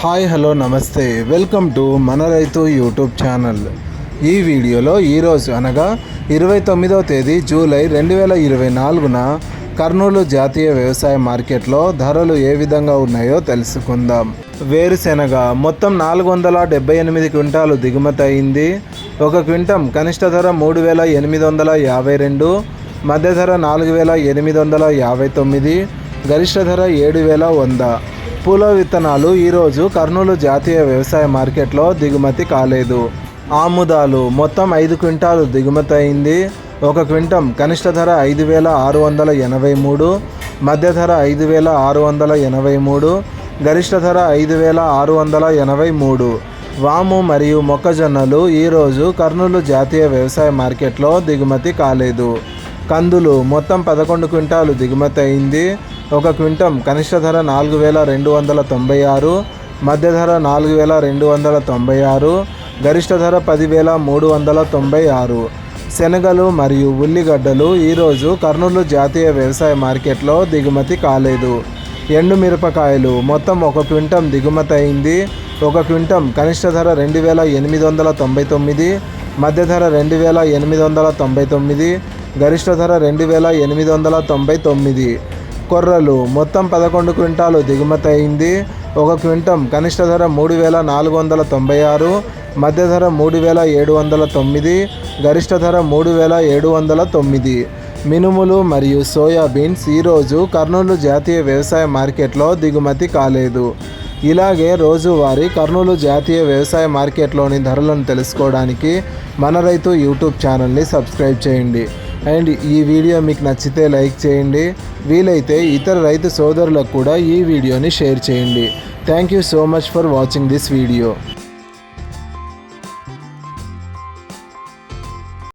Hi hello నమస్తే. Welcome to మన రైతు యూట్యూబ్ ఛానల్. ఈ వీడియోలో ఈరోజు అనగా ఇరవై తొమ్మిదవ తేదీ జూలై రెండు వేల ఇరవై నాలుగున కర్నూలు జాతీయ వ్యవసాయ మార్కెట్లో ధరలు ఏ విధంగా ఉన్నాయో తెలుసుకుందాం. వేరుశెనగ మొత్తం నాలుగు వందల డెబ్బై ఎనిమిది క్వింటాలు దిగుమతి అయింది. ఒక క్వింటం కనిష్ట ధర మూడు వేల ఎనిమిది వందల యాభై రెండు మధ్య ధర నాలుగు వేల ఎనిమిది వందల యాభై తొమ్మిది గరిష్ట ధర ఏడు వేల వంద. పూల విత్తనాలు ఈరోజు కర్నూలు జాతీయ వ్యవసాయ మార్కెట్లో దిగుమతి కాలేదు. ఆముదాలు మొత్తం ఐదు క్వింటాలు దిగుమతి అయింది. ఒక క్వింటం కనిష్ట ధర ఐదు వేల ఆరు వందల ఎనభై మూడు మధ్య ధర ఐదు వేల ఆరు వందల ఎనభై మూడు గరిష్ట ధర ఐదు వేల ఆరు వందల ఎనభై మూడు. వాము మరియు మొక్కజొన్నలు ఈరోజు కర్నూలు జాతీయ వ్యవసాయ మార్కెట్లో దిగుమతి కాలేదు. కందులు మొత్తం పదకొండు క్వింటాలు దిగుమతి అయింది. ఒక క్వింటం కనిష్ట ధర నాలుగు వేల రెండు వందల తొంభై ఆరు మధ్య ధర నాలుగు వేల రెండు వందల తొంభై ఆరు గరిష్ట ధర పదివేల మూడు వందల తొంభై ఆరు. శనగలు మరియు ఉల్లిగడ్డలు ఈరోజు కర్నూలు జాతీయ వ్యవసాయ మార్కెట్లో దిగుమతి కాలేదు. ఎండు మిరపకాయలు మొత్తం ఒక క్వింటం దిగుమతి అయింది. ఒక క్వింటం కనిష్ట ధర రెండు వేల ఎనిమిది వందల తొంభై తొమ్మిది మధ్య ధర రెండు వేల ఎనిమిది వందల తొంభై తొమ్మిది గరిష్ట ధర రెండు వేల ఎనిమిది వందల తొంభై తొమ్మిది. కొర్రలు మొత్తం పదకొండు క్వింటాలు దిగుమతి అయింది. ఒక క్వింటం కనిష్ట ధర మూడు వేల నాలుగు వందల తొంభై ఆరు మధ్య ధర మూడు వేల ఏడు వందల తొమ్మిది గరిష్ట ధర మూడు వేల ఏడు వందల తొమ్మిది. మినుములు మరియు సోయాబీన్స్ ఈరోజు కర్నూలు జాతీయ వ్యవసాయ మార్కెట్లో దిగుమతి కాలేదు. ఇలాగే రోజువారీ కర్నూలు జాతీయ వ్యవసాయ మార్కెట్లోని ధరలను తెలుసుకోవడానికి మన రైతు యూట్యూబ్ ఛానల్ని సబ్స్క్రైబ్ చేయండి. అండ్ ఈ వీడియో మీకు నచ్చితే లైక్ చేయండి. వీలైతే ఇతర రైతు సోదరులకు కూడా ఈ వీడియోని షేర్ చేయండి. Thank you so much for watching this video